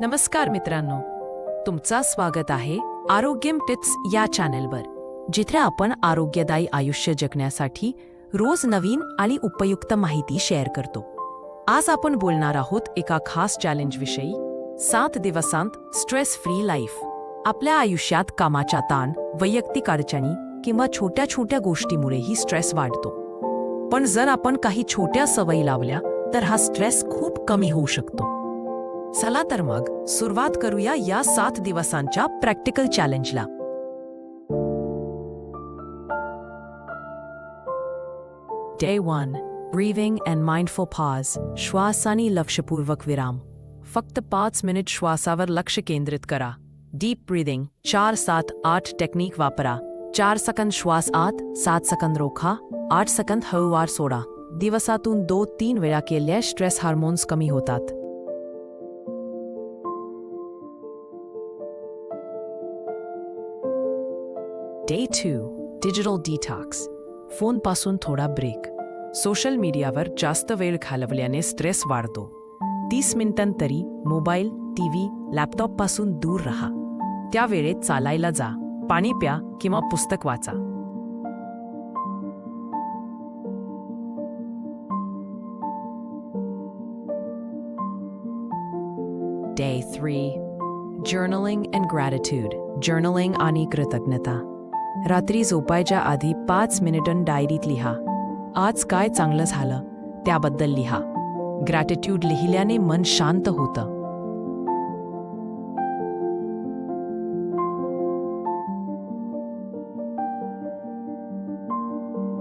नमस्कार मित्रांनो. तुमचा स्वागत आहे आरोग्यम टिप्स या चॅनेलवर जिथे आपण आरोग्यदायी आयुष्य जगण्यासाठी रोज नवीन आणि उपयुक्त माहिती शेअर करतो. आज आपण बोलणार आहोत एका खास चॅलेंजविषयी सात दिवसांत स्ट्रेस फ्री लाईफ आपल्या आयुष्यात कामाचा ताण वैयक्तिक अडचणी किंवा छोट्या छोट्या गोष्टीमुळेही स्ट्रेस वाढतो. पण जर आपण काही छोट्या सवयी लावल्या तर हा स्ट्रेस खूप कमी होऊ शकतो. चला तर मग, सुरुवात करूया या सात दिवसांच्या practical चॅलेंजला day one breathing and mindful pause श्वास आणि लक्षपूर्वक विराम फक्त पाच मिनिट श्वासावर लक्ष केंद्रित करा डीप ब्रीदिंग चार सात आठ टेक्निक वापरा चार सेकंद श्वास आत सात सेकंद रोखा आठ सेकंद हळूवार सोडा दिवसातून दो तीन वेळा केल्यास स्ट्रेस हार्मोन्स कमी होतात डे टू डिजिटल डिटॉक्स फोनपासून थोडा ब्रेक सोशल मीडियावर जास्त वेळ घालवल्याने स्ट्रेस वाढतो तीस मिनिटांतरी मोबाईल टीव्ही लॅपटॉपपासून दूर राहा त्या वेळेत चालायला जा पाणी प्या किंवा पुस्तक वाचा day three journaling and gratitude journaling आणि कृतज्ञता रात्री झोपायच्या आधी पाच मिनिटं डायरीत लिहा. आज काय चांगलं झालं त्याबद्दल लिहा. ग्रॅटिट्यूड लिहिल्याने मन शांत होतं.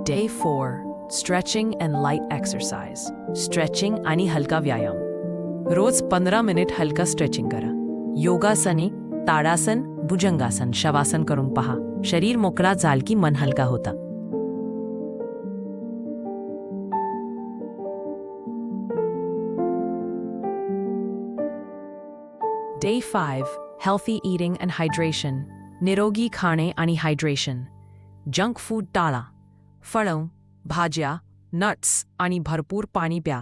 Day four stretching and light exercise stretching आणि हलका व्यायाम. रोज पंधरा मिनिट हलका स्ट्रेचिंग करा. योगासने ताडासन भुजंगासन शवासन करून पहा. शरीर मोकळा जाल की मन हलका होता. Day five healthy eating and hydration निरोगी खाणे आणि हायड्रेशन जंक फूड टाळा फळं भाज्या नट्स आणि भरपूर पाणी प्या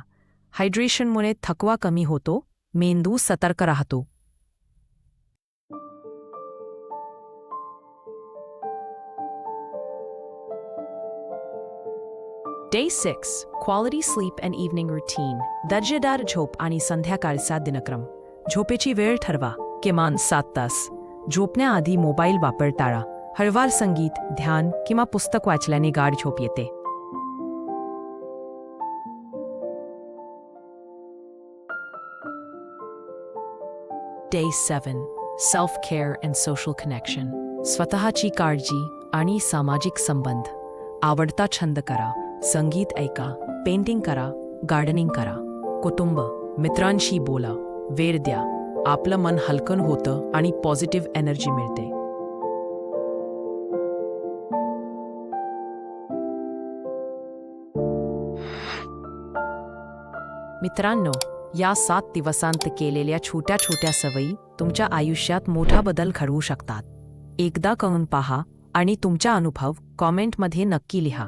हायड्रेशनमुळे थकवा कमी होतो मेंदू सतर्क राहतो day six quality sleep and evening routine दर्जेदार झोप आणि संध्याकाळचा दिनक्रम झोपेची वेळ ठरवा किमान सात तास झोपण्याआधी मोबाईल वापर टाळा हळवार संगीत ध्यान किंवा पुस्तक वाचल्याने गाढ झोप येते day seven self care and social connection स्वतःची काळजी आणि सामाजिक संबंध आवडता छंद करा संगीत ऐका पेंटिंग करा गार्डनिंग करा. कुटुंब मित्रांशी बोला वेळ द्या. आपलं मन हलकन होतं आणि पॉझिटिव्ह एनर्जी मिळते. मित्रांनो या सात दिवसांत केलेल्या छोट्या छोट्या सवयी तुमच्या आयुष्यात मोठा बदल घडवू शकतात. एकदा करून पहा आणि तुमचा अनुभव कॉमेंटमध्ये नक्की लिहा.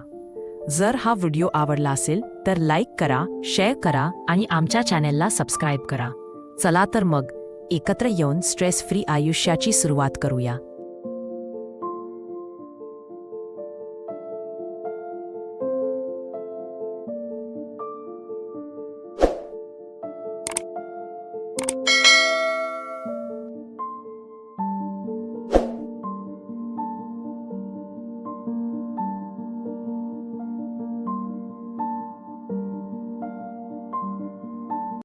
जर हा व्हिडिओ आवडला असेल तर लाईक करा शेअर करा आणि आमच्या चॅनेलला सबस्क्राईब करा. चला तर मग एकत्र येऊन स्ट्रेस फ्री आयुष्याची सुरुवात करूया.